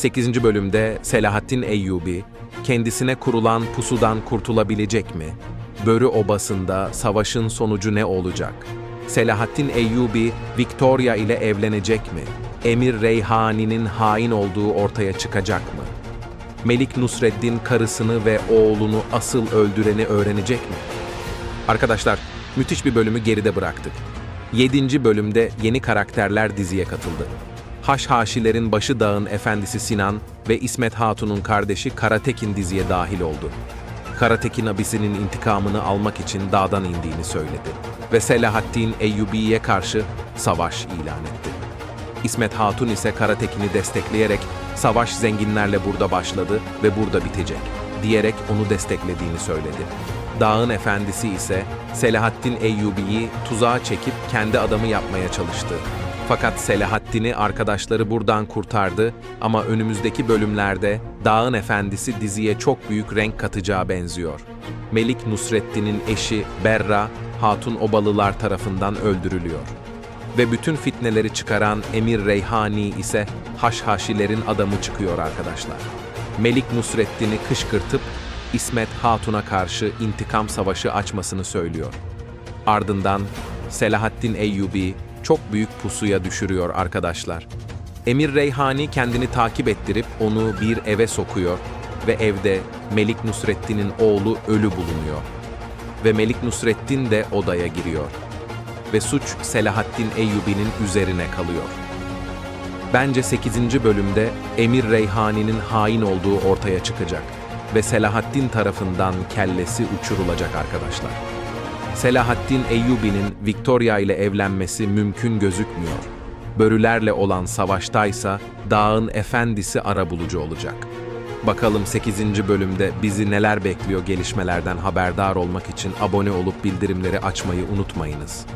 8. bölümde Selahaddin Eyyubi kendisine kurulan pusudan kurtulabilecek mi? Börü Obası'nda savaşın sonucu ne olacak? Selahaddin Eyyubi Victoria ile evlenecek mi? Emir Reyhani'nin hain olduğu ortaya çıkacak mı? Melik Nusreddin karısını ve oğlunu asıl öldüreni öğrenecek mi? Arkadaşlar, müthiş bir bölümü geride bıraktık. 7. bölümde yeni karakterler diziye katıldı. Haşhaşilerin başı dağın efendisi Sinan ve İsmet Hatun'un kardeşi Karatekin diziye dahil oldu. Karatekin abisinin intikamını almak için dağdan indiğini söyledi ve Selahaddin Eyyubi'ye karşı savaş ilan etti. İsmet Hatun ise Karatekin'i destekleyerek savaş zenginlerle burada başladı ve burada bitecek diyerek onu desteklediğini söyledi. Dağın efendisi ise Selahaddin Eyyubi'yi tuzağa çekip kendi adamı yapmaya çalıştı. Fakat Selahaddin'i arkadaşları buradan kurtardı ama önümüzdeki bölümlerde Dağın Efendisi diziye çok büyük renk katacağı benziyor. Melik Nusrettin'in eşi Berra, Hatun Obalılar tarafından öldürülüyor ve bütün fitneleri çıkaran Emir Reyhani ise Haşhaşilerin adamı çıkıyor arkadaşlar. Melik Nusrettin'i kışkırtıp İsmet Hatun'a karşı intikam savaşı açmasını söylüyor. Ardından Selahaddin Eyyubi çok büyük pusuya düşürüyor arkadaşlar. Emir Reyhani kendini takip ettirip onu bir eve sokuyor ve evde Melik Nusrettin'in oğlu ölü bulunuyor. Ve Melik Nusrettin de odaya giriyor ve suç Selahaddin Eyyubi'nin üzerine kalıyor. Bence 8. bölümde Emir Reyhani'nin hain olduğu ortaya çıkacak ve Selahaddin tarafından kellesi uçurulacak arkadaşlar. Selahaddin Eyyubi'nin Victoria ile evlenmesi mümkün gözükmüyor. Börülerle olan savaştaysa dağın efendisi arabulucu olacak. Bakalım 8. bölümde bizi neler bekliyor gelişmelerden haberdar olmak için abone olup bildirimleri açmayı unutmayınız.